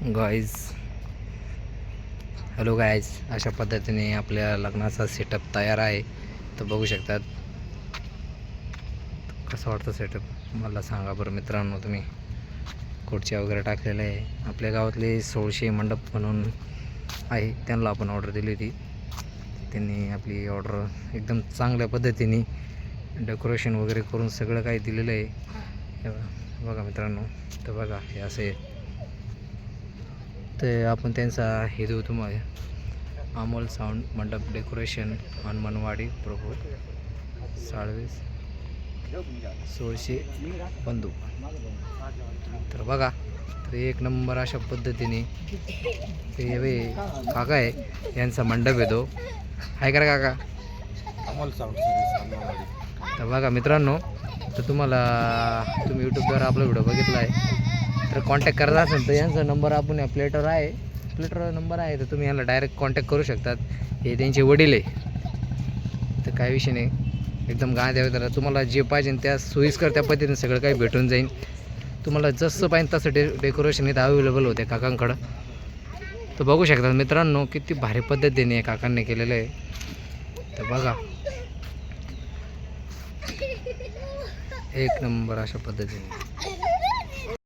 Guys hello guys अशा पद्धतीने आपल्या लग्नाचा सेटअप तयार आहे. तर बघू शकतात. कसं वाटतं सेटअप मला सांगा बरं मित्रांनो तुम्ही. खुर्च्या वगैरे टाकलेल्या आहे. आपल्या गावातले सोळशे मंडप म्हणून आहे. त्यांना आपण ऑर्डर दिली होती. त्यांनी आपली ऑर्डर एकदम चांगल्या पद्धतीने डेकोरेशन वगैरे करून सगळं काही दिलेलं आहे. बघा मित्रांनो. तर बघा हे असे ते आपण त्यांचा हे देऊ तुम्हाला अमोल साऊंड मंडप डेकोरेशन हनुमानवाडी प्रभू साळवीस सोळशे बंधू तर बघा तर एक नंबर अशा पद्धतीने ते काका आहे यांचा मंडप येतो आहे का काका. अमोल साऊंड. तर बघा मित्रांनो तर तुम्हाला तुम्ही यूट्यूबद्वारे आपला व्हिडिओ बघितला आहे. तर कॉन्टॅक्ट करायचा असेल तर यांचा नंबर आपण या प्लेटवर आहे. प्लेटवर नंबर आहे तर तुम्ही यांना डायरेक्ट कॉन्टॅक्ट करू शकतात. हे त्यांचे वडील आहे. तर काही विषय नाही. एकदम गाय द्यावे तर तुम्हाला जे पाहिजे त्या सोयीस्कर त्या पद्धतीने सगळं काही भेटून जाईल तुम्हाला जसं पाहिजे तसं डे डेकोरेशन इथं अवेलेबल होते काकांकडं. तर बघू शकतात मित्रांनो किती भारी पद्धतीने काकांनी केलेलं आहे. तर बघा. एक नंबर अशा पद्धतीने.